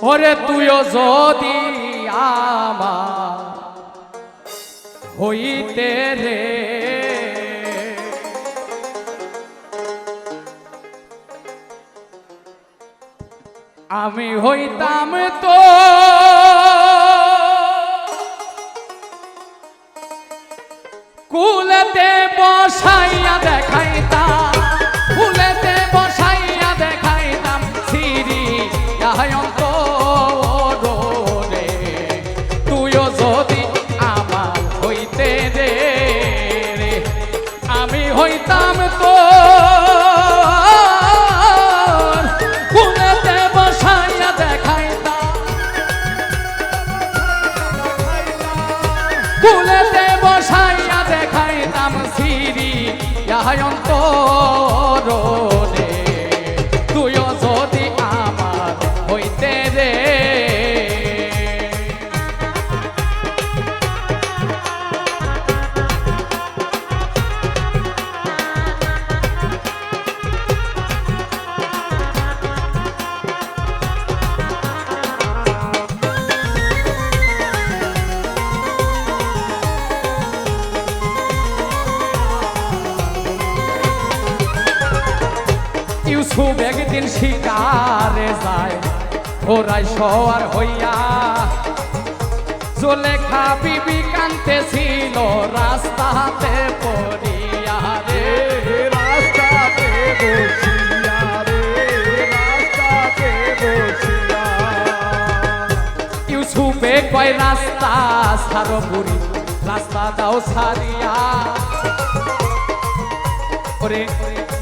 ওরে তুইও যদি আমার হইতে রে। আমি হইতাম তো কুলেতে বসাইয়া দেখাইতাম সিরি ইহায়ন্ত রে ইউসুফ একদিন শিকারে যায়। ওরাই সওয়ার হইয়া জোলেখা বিবি কান্তে ছিল রাস্তাতে পড়িয়া রে। রাস্তাতে বসিয়া রে রাস্তাতে বসিয়া। ইউসুফে কয় রাস্তা সারো বুড়ি রাস্তা দাও সারিয়া ওরে।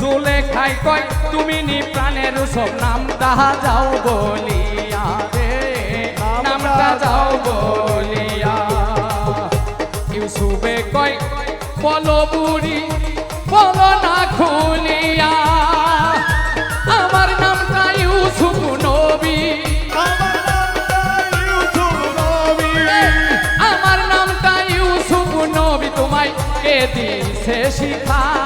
জোলে খাই কয় তুমি নি প্রাণের সব নামটা যাও বলিয়া রে নামটা যাও বলিয়া। ইউসুফে কয় বলো বুড়ি বলো না খুলিয়া আমার নামটা ইউসুফ নবী। আমার নামটা ইউসুফ নবী তোমায় কে দিছে শিখাইয়া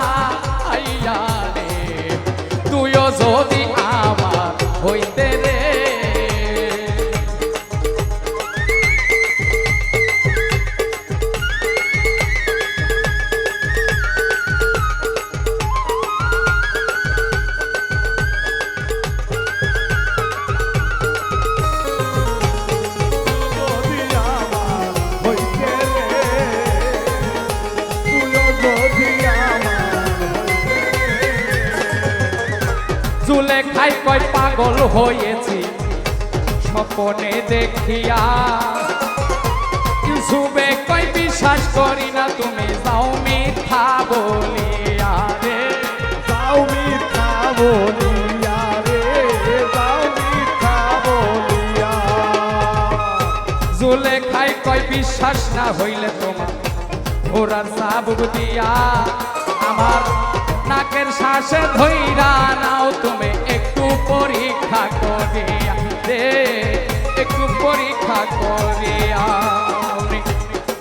পাগল হয়েছি, স্বপনে দেখিয়া ইউসুফে কয়, বিশ্বাস করি না তুমি যাও মিথ্যা বলিয়া রে, যাও মিথ্যা বলিয়া রে জুলে খাই কয়, বিশ্বাস না হইলে তোমার ঘোড়ার সাবুক দিয়া আমার নাকের শ্বাসে ধইরা নাও তুমি। একটু পরীক্ষা করিয়া রে একটু পরীক্ষা করিয়া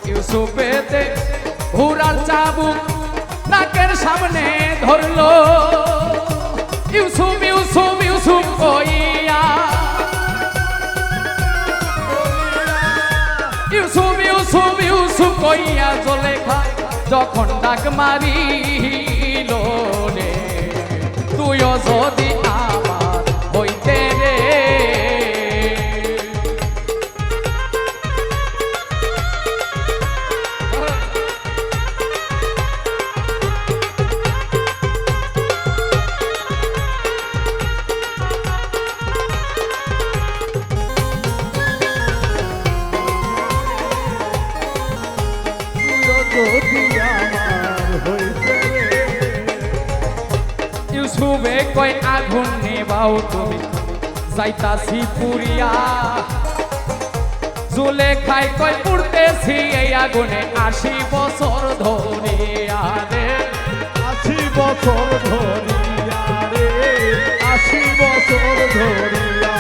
ইউসুফেতে ঘোড়ার চাবুক নাকের সামনে ধরলো। ইউসুফ ইউসুফ ইউসুফ কইয়া। ইউসুফ ইউসুফ ইউসুফ কইয়া চলে খায়। যখন ডাক মারিল রে তুইও যদি ইউসুফে কয় আগুন নেবাও তুমি? যাইতাছি পুরিয়া। জুলে খাই কই পুড়তেছি এই আগুনে। আশি বছর ধরিয়া রে। আশি বছর ধরিয়া রে। আশি বছর ধরিয়া।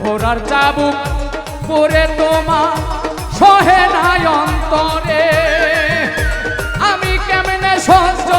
ঘোড়ার চাবুক পরে তোমার সহে নাই অন্তরে।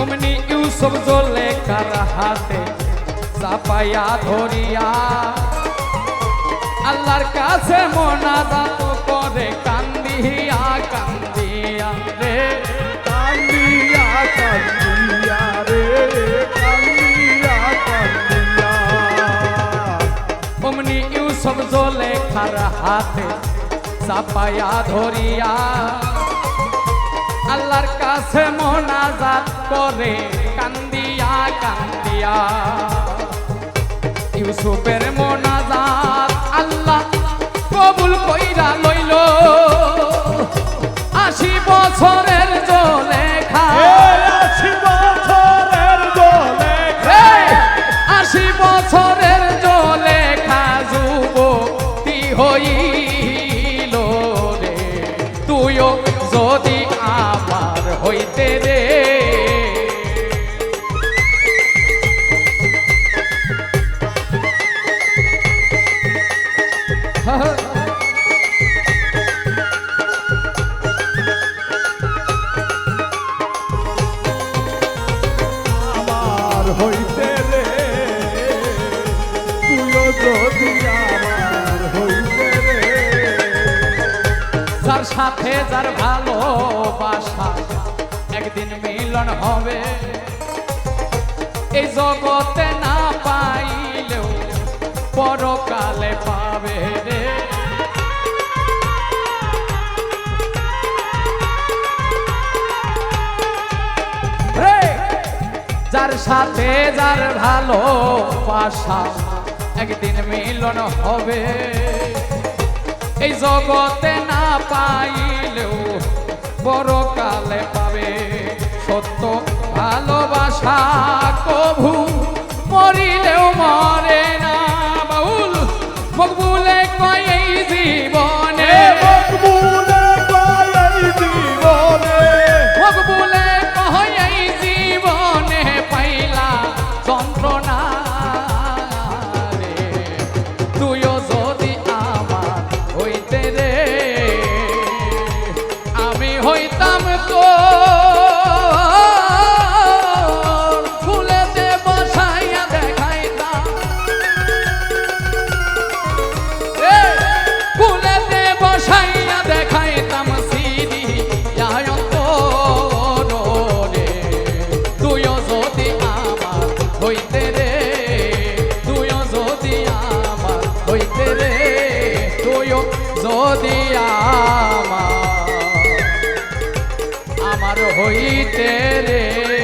অমনি ইউসুফ জলে কার হাতে চাপাইয়া ধরিয়া আল্লাহর কাছে মোনাজাত করে কান্দিয়া কান্দিয়া রে। কান্দিয়া কান্দিয়া রে কান্দিয়া কান্দিয়া। অমনি ইউসুফ জলে খার হাতে চাপাইয়া ধরিয়া আল্লাহর কাছে মোনাজাত করে কান্দিয়া কান্দিয়া। ইউসুফের মোনাজাত আল্লাহ কবুল কইরা হইতে রে। তুইও যদি আমার হইতে রে। যার সাথে, যার ভালোবাসা, একদিন মিলন হবে। এই জগতে না পাইলেও পরকালে পাবে। সাথে যার ভালো পাশা একদিন মিলন হবে। এই জগতে না পাইলেও বড় কালে পাবে সত্য ভালোবাসা। কভু মরিলেও মরে না আমার আমার হইতে রে